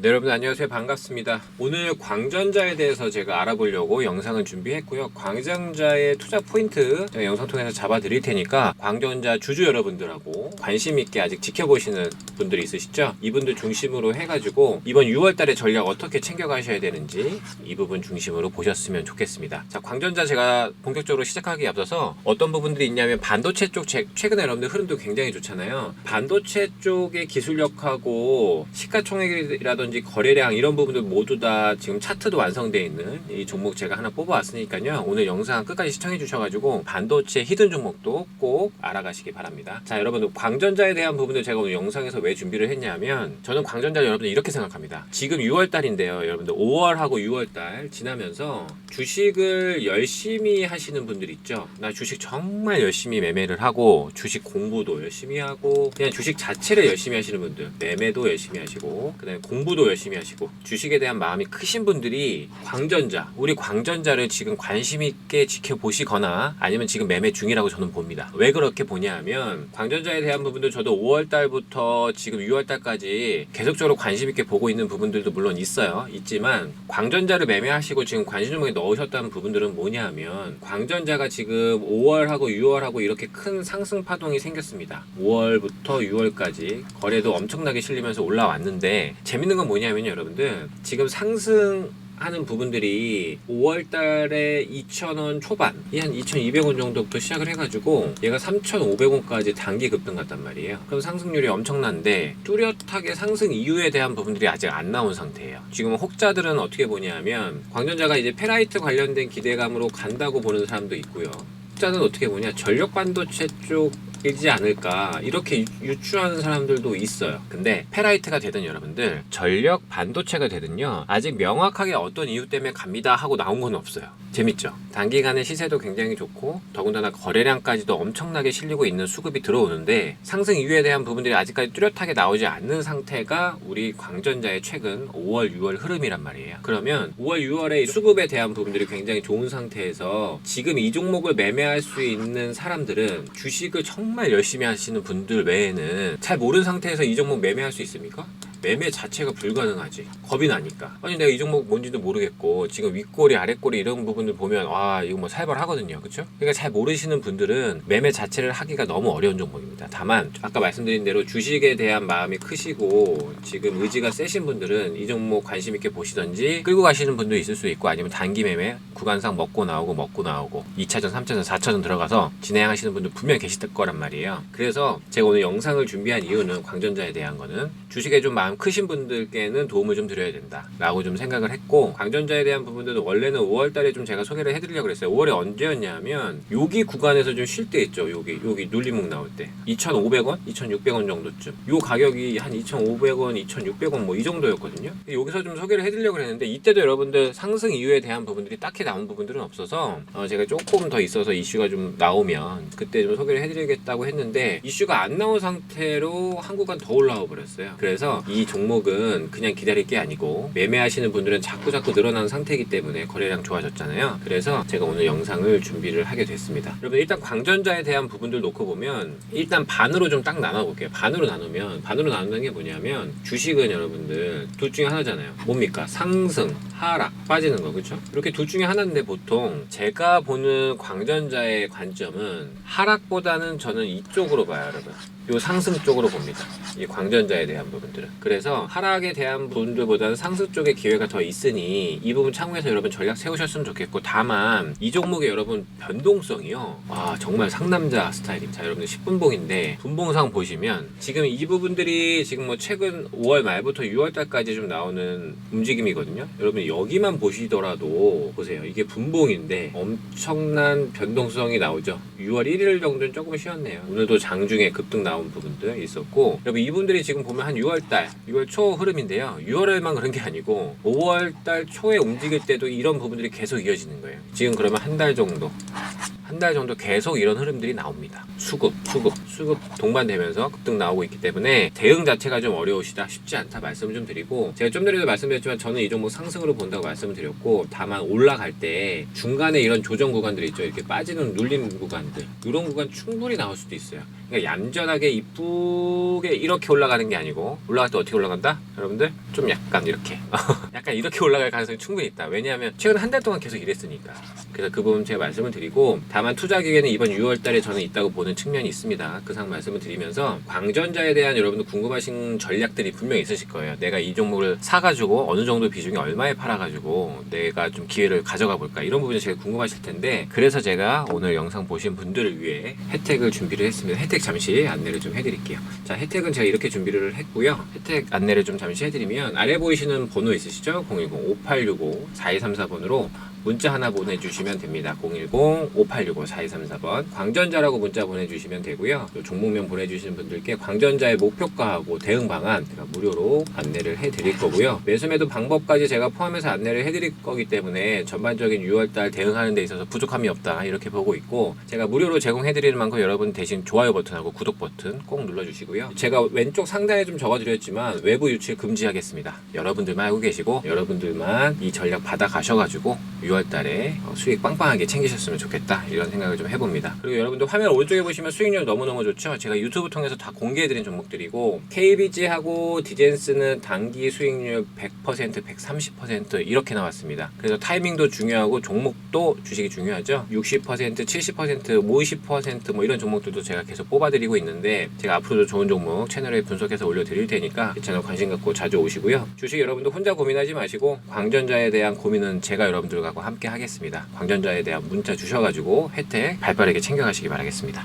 네, 여러분 안녕하세요. 반갑습니다. 오늘 광전자에 대해서 제가 알아보려고 영상을 준비했고요. 광전자의 투자 포인트 제가 영상 통해서 잡아 드릴 테니까 광전자 주주 여러분들하고 관심 있게 아직 지켜보시는 분들이 있으시죠? 이분들 중심으로 해가지고 이번 6월 달에 전략 어떻게 챙겨가셔야 되는지 이 부분 중심으로 보셨으면 좋겠습니다. 자, 광전자 제가 본격적으로 시작하기 앞서서 어떤 부분들이 있냐면 반도체 쪽 제- 최근에 여러분들 흐름도 굉장히 좋잖아요. 반도체 쪽의 기술력하고 시가총액이라든 지 거래량 이런 부분들 모두 다 지금 차트도 완성되어 있는 이 종목 제가 하나 뽑아왔으니까요. 오늘 영상 끝까지 시청해 주셔가지고 반도체 히든 종목도 꼭 알아가시기 바랍니다. 자, 여러분들 광전자에 대한 부분들 제가 오늘 영상에서 왜 준비를 했냐면 저는 광전자 여러분들 이렇게 생각합니다. 지금 6월 달인데요. 여러분들 5월하고 6월 달 지나면서 주식을 열심히 하시는 분들 있죠. 나 주식 정말 열심히 매매를 하고 주식 공부도 열심히 하고 그냥 주식 자체를 열심히 하시는 분들 매매도 열심히 하시고 그다음에 공부도 열심히 하시고 주식에 대한 마음이 크신 분들이 광전자 우리 광전자를 지금 관심 있게 지켜보시거나 아니면 지금 매매 중이라고 저는 봅니다. 왜 그렇게 보냐면 광전자에 대한 부분도 저도 5월 달부터 지금 6월 달까지 계속적으로 관심 있게 보고 있는 부분들도 물론 있어요. 있지만 광전자를 매매하시고 지금 관심 종목에 넣으셨다는 부분들은 뭐냐면 광전자가 지금 5월하고 6월하고 이렇게 큰 상승 파동이 생겼습니다. 5월부터 6월까지 거래도 엄청나게 실리면서 올라왔는데 재밌는 건 뭐냐면요, 여러분들 지금 상승 하는 부분들이 5월 달에 2,000원 초반, 한 2,200원 정도부터 시작을 해가지고 얘가 3,500원까지 단기 급등 갔단 말이에요. 그럼 상승률이 엄청난데 뚜렷하게 상승 이유에 대한 부분들이 아직 안 나온 상태예요. 지금 혹자들은 어떻게 보냐면 광전자가 이제 페라이트 관련된 기대감으로 간다고 보는 사람도 있고요. 혹자는 어떻게 보냐 전력 반도체 쪽 이지 않을까 이렇게 유- 유추하는 사람들도 있어요. 근데 페라이트가 되든 여러분들 전력 반도체가 되든요 아직 명확하게 어떤 이유 때문에 갑니다 하고 나온 건 없어요. 재밌죠? 단기간에 시세도 굉장히 좋고 더군다나 거래량까지도 엄청나게 실리고 있는 수급이 들어오는데 상승 이유에 대한 부분들이 아직까지 뚜렷하게 나오지 않는 상태가 우리 광전자의 최근 5월 6월 흐름이란 말이에요. 그러면 5월 6월에 수급에 대한 부분들이 굉장히 좋은 상태에서 지금 이 종목을 매매할 수 있는 사람들은 주식을 정말 열심히 하시는 분들 외에는 잘 모르는 상태에서 이 종목 매매할 수 있습니까? 매매 자체가 불가능하지. 겁이 나니까. 아니 내가 이 종목 뭔지도 모르겠고 지금 윗꼬리 아랫꼬리 이런 부분들 보면 와 이거 뭐 살벌하거든요. 그렇죠? 그러니까 잘 모르시는 분들은 매매 자체를 하기가 너무 어려운 종목입니다. 다만 아까 말씀드린 대로 주식에 대한 마음이 크시고 지금 의지가 세신 분들은 이 종목 관심 있게 보시던지 끌고 가시는 분도 있을 수 있고 아니면 단기 매매 구간상 먹고 나오고 먹고 나오고 2차전, 3차전, 4차전 들어가서 진행하시는 분들 분명히 계실 거란 말이에요. 그래서 제가 오늘 영상을 준비한 이유는 광전자에 대한 거는 주식에 좀 마음 크신 분들께는 도움을 좀 드려야 된다라고 좀 생각을 했고 광전자에 대한 부분들도 원래는 5월 달에 좀 제가 소개를 해드리려고 그랬어요. 5월에 언제였냐면 여기 구간에서 좀 쉴 때 있죠. 여기 여기 눌림목 나올 때 2,500원, 2,600원 정도쯤. 요 가격이 한 2,500원, 2,600원 뭐 이 정도였거든요. 여기서 좀 소개를 해드리려고 했는데 이때도 여러분들 상승 이유에 대한 부분들이 딱히 나온 부분들은 없어서 어, 제가 조금 더 있어서 이슈가 좀 나오면 그때 좀 소개를 해드리겠다고 했는데 이슈가 안 나온 상태로 한 구간 더 올라와 버렸어요. 그래서 이 종목은 그냥 기다릴 게 아니고 매매하시는 분들은 자꾸 자꾸 늘어나는 상태이기 때문에 거래량 좋아졌잖아요. 그래서 제가 오늘 영상을 준비를 하게 됐습니다. 여러분 일단 광전자에 대한 부분들 놓고 보면 일단 반으로 좀 딱 나눠볼게요. 반으로 나누면 반으로 나누는 게 뭐냐면 주식은 여러분들 둘 중에 하나잖아요. 뭡니까? 상승, 하락, 빠지는 거 그렇죠? 이렇게 둘 중에 하나인데 보통 제가 보는 광전자의 관점은 하락보다는 저는 이쪽으로 봐요, 여러분. 요 상승 쪽으로 봅니다. 이 광전자에 대한 부분들은. 그래서 하락에 대한 부분들보다는 상승 쪽에 기회가 더 있으니 이 부분 참고해서 여러분 전략 세우셨으면 좋겠고 다만 이 종목의 여러분 변동성이요. 와 정말 상남자 스타일입니다. 자, 여러분들 10분봉인데 분봉상 보시면 지금 이 부분들이 지금 뭐 최근 5월 말부터 6월 달까지 좀 나오는 움직임이거든요. 여러분 여기만 보시더라도 보세요. 이게 분봉인데 엄청난 변동성이 나오죠. 6월 1일 정도는 조금 쉬었네요. 오늘도 장중에 급등 나온 부분들 있었고 여러분 이분들이 지금 보면 한 6월달, 6월 초 흐름인데요. 6월에만 그런 게 아니고 5월달 초에 움직일 때도 이런 부분들이 계속 이어지는 거예요. 지금 그러면 한 달 정도 한 달 정도 계속 이런 흐름들이 나옵니다. 수급, 수급, 수급 동반되면서 급등 나오고 있기 때문에 대응 자체가 좀 어려우시다, 쉽지 않다 말씀을 좀 드리고 제가 좀 전에도 말씀드렸지만 저는 이 종목 상승으로 본다고 말씀을 드렸고 다만 올라갈 때 중간에 이런 조정 구간들이 있죠. 이렇게 빠지는 눌림 구간들 이런 구간 충분히 나올 수도 있어요. 그러니까 얌전하게 이쁘게 이렇게 올라가는 게 아니고 올라갈 때 어떻게 올라간다? 여러분들 좀 약간 이렇게 약간 이렇게 올라갈 가능성이 충분히 있다. 왜냐하면 최근 한 달 동안 계속 이랬으니까. 그래서 그 부분 제가 말씀을 드리고 다만 투자 기회는 이번 6월 달에 저는 있다고 보는 측면이 있습니다. 그 상 말씀을 드리면서 광전자에 대한 여러분들 궁금하신 전략들이 분명히 있으실 거예요. 내가 이 종목을 사가지고 어느 정도 비중이 얼마에 팔아가지고 내가 좀 기회를 가져가 볼까 이런 부분이 제일 궁금하실 텐데 그래서 제가 오늘 영상 보신 분들을 위해 혜택을 준비를 했습니다. 혜택 잠시 안내를 좀 해드릴게요. 자 혜택은 제가 이렇게 준비를 했고요. 혜택 안내를 좀 잠시 해드리면 아래 보이시는 번호 있으시죠? 010-5865-4234번으로 문자 하나 보내주시면 됩니다. 010-5865-4234번 광전자라고 문자 보내주시면 되고요. 또 종목명 보내주시는 분들께 광전자의 목표가하고 대응 방안 제가 무료로 안내를 해드릴 거고요. 매수매도 방법까지 제가 포함해서 안내를 해드릴 거기 때문에 전반적인 6월달 대응하는 데 있어서 부족함이 없다 이렇게 보고 있고 제가 무료로 제공해드리는 만큼 여러분 대신 좋아요 버튼하고 구독 버튼 꼭 눌러주시고요. 제가 왼쪽 상단에 좀 적어드렸지만 외부 유출 금지하겠습니다. 여러분들만 알고 계시고 여러분들만 이 전략 받아 가셔가지고 6월 달에 어, 수익 빵빵하게 챙기셨으면 좋겠다 이런 생각을 좀 해봅니다. 그리고 여러분들 화면 오른쪽에 보시면 수익률 너무너무 좋죠. 제가 유튜브 통해서 다 공개해드린 종목들이고 KBG하고 디젠스는 단기 수익률 100% 130% 이렇게 나왔습니다. 그래서 타이밍도 중요하고 종목도 주식이 중요하죠. 60% 70% 50%뭐 이런 종목들도 제가 계속 뽑아드리고 있는데 제가 앞으로도 좋은 종목 채널에 분석해서 올려드릴 테니까 이 채널 관심 갖고 자주 오시고요. 주식 여러분들 혼자 고민하지 마시고 광전자에 대한 고민은 제가 여러분들과 함께 하겠습니다. 광전자에 대한 문자 주셔가지고 혜택 발빠르게 챙겨가시기 바라겠습니다.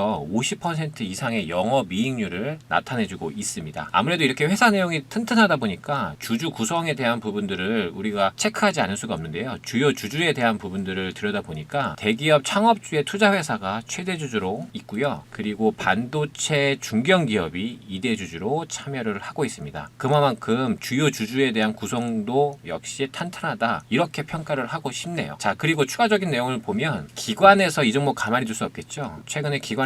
50% 이상의 영업이익률을 나타내주고 있습니다. 아무래도 이렇게 회사 내용이 튼튼하다 보니까 주주 구성에 대한 부분들을 우리가 체크하지 않을 수가 없는데요. 주요 주주에 대한 부분들을 들여다 보니까 대기업 창업주의 투자 회사가 최대 주주로 있고요. 그리고 반도체 중견 기업이 2대 주주로 참여를 하고 있습니다. 그만큼 주요 주주에 대한 구성도 역시 탄탄하다. 이렇게 평가를 하고 싶네요. 자, 그리고 추가적인 내용을 보면 기관에서 이 종목 가만히 둘 수 없겠죠. 최근에 기관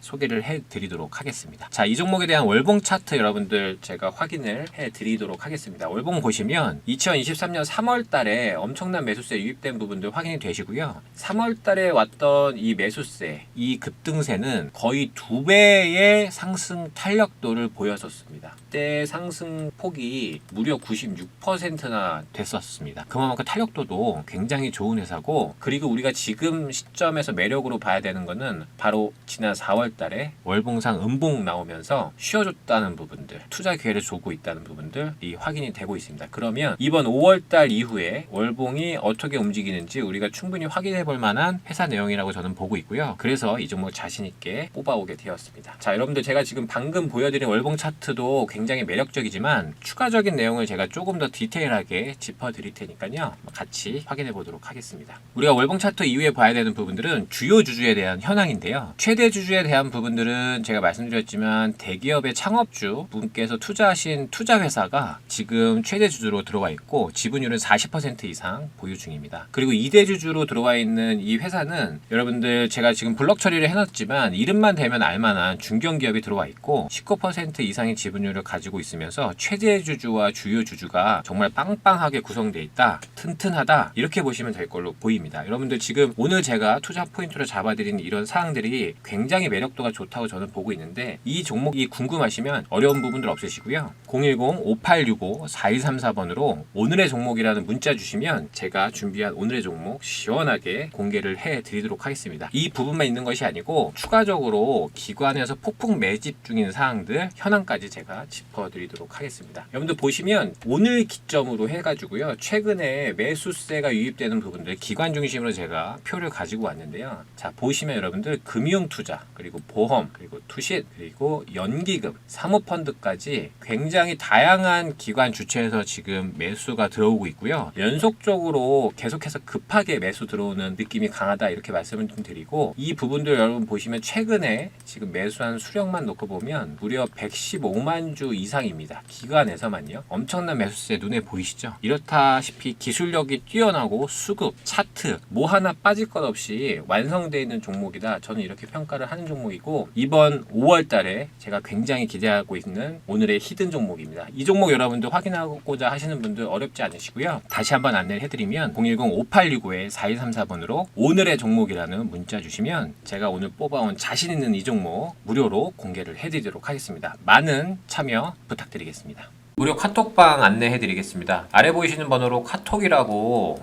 소개를 해드리도록 하겠습니다. 자, 이 종목에 대한 월봉 차트 여러분들 제가 확인을 해드리도록 하겠습니다. 월봉 보시면 2023년 3월 달에 엄청난 매수세 유입된 부분들 확인이 되시고요. 3월 달에 왔던 이 매수세, 이 급등세는 거의 두 배의 상승 탄력도를 보였었습니다. 그때 상승 폭이 무려 96%나 됐었습니다. 그만큼 탄력도도 굉장히 좋은 회사고 그리고 우리가 지금 시점에서 매력으로 봐야 되는 거는 바로 지난 4월 달에 월봉상 음봉 나오면서 쉬어줬다는 부분들 투자 기회를 주고 있다는 부분들이 확인이 되고 있습니다. 그러면 이번 5월 달 이후에 월봉이 어떻게 움직이는지 우리가 충분히 확인해 볼 만한 회사 내용이라고 저는 보고 있고요. 그래서 이 종목 자신 있게 뽑아오게 되었습니다. 자, 여러분들 제가 지금 방금 보여드린 월봉 차트도 굉장히 매력적이지만 추가적인 내용을 제가 조금 더 디테일하게 짚어 드릴 테니까요. 같이 확인해 보도록 하겠습니다. 우리가 월봉 차트 이후에 봐야 되는 부분들은 주요 주주에 대한 현황인데요. 최대 주주에 대한 부분들은 제가 말씀드렸지만 대기업의 창업주 분께서 투자하신 투자 회사가 지금 최대 주주로 들어와 있고 지분율은 40% 이상 보유 중입니다. 그리고 2대 주주로 들어와 있는 이 회사는 여러분들 제가 지금 블럭 처리를 해놨지만 이름만 대면 알만한 중견기업이 들어와 있고 19% 이상의 지분율을 가지고 있으면서 최대 주주와 주요 주주가 정말 빵빵하게 구성되어 있다. 튼튼하다. 이렇게 보시면 될 걸로 보입니다. 여러분들 지금 오늘 제가 투자 포인트로 잡아드린 이런 사항들이 굉장히 매 력도가 좋다고 저는 보고 있는데 이 종목이 궁금하시면 어려운 부분들 없으시고요. 010-5865-4134번으로 오늘의 종목이라는 문자 주시면 제가 준비한 오늘의 종목 시원하게 공개를 해 드리도록 하겠습니다. 이 부분만 있는 것이 아니고 추가적으로 기관에서 폭풍 매집 중인 사항들 현황까지 제가 짚어 드리도록 하겠습니다. 여러분들 보시면 오늘 기점으로 해가지고요. 최근에 매수세가 유입되는 부분들 기관 중심으로 제가 표를 가지고 왔는데요. 자 보시면 여러분들 금융 투자 그리고 보험 그리고 투신 그리고 연기금 사모펀드까지 굉장히 다양한 기관 주체에서 지금 매수가 들어오고 있고요. 연속적으로 계속해서 급하게 매수 들어오는 느낌이 강하다 이렇게 말씀을 좀 드리고 이 부분들 여러분 보시면 최근에 지금 매수한 수량만 놓고 보면 무려 115만 주 이상입니다. 기관에서만요. 엄청난 매수세 눈에 보이시죠? 이렇다시피 기술력이 뛰어나고 수급, 차트 뭐 하나 빠질 것 없이 완성되어 있는 종목이다. 저는 이렇게 평가를 하는 종목 이고 이번 5월 달에 제가 굉장히 기대하고 있는 오늘의 히든 종목입니다. 이 종목 여러분들 확인하고자 하시는 분들 어렵지 않으시고요. 다시 한번 안내를 해드리면 010-5865-4134번으로 오늘의 종목이라는 문자 주시면 제가 오늘 뽑아온 자신 있는 이 종목 무료로 공개를 해드리도록 하겠습니다. 많은 참여 부탁드리겠습니다. 무료 카톡방 안내해 드리겠습니다. 아래 보이시는 번호로 카톡이라고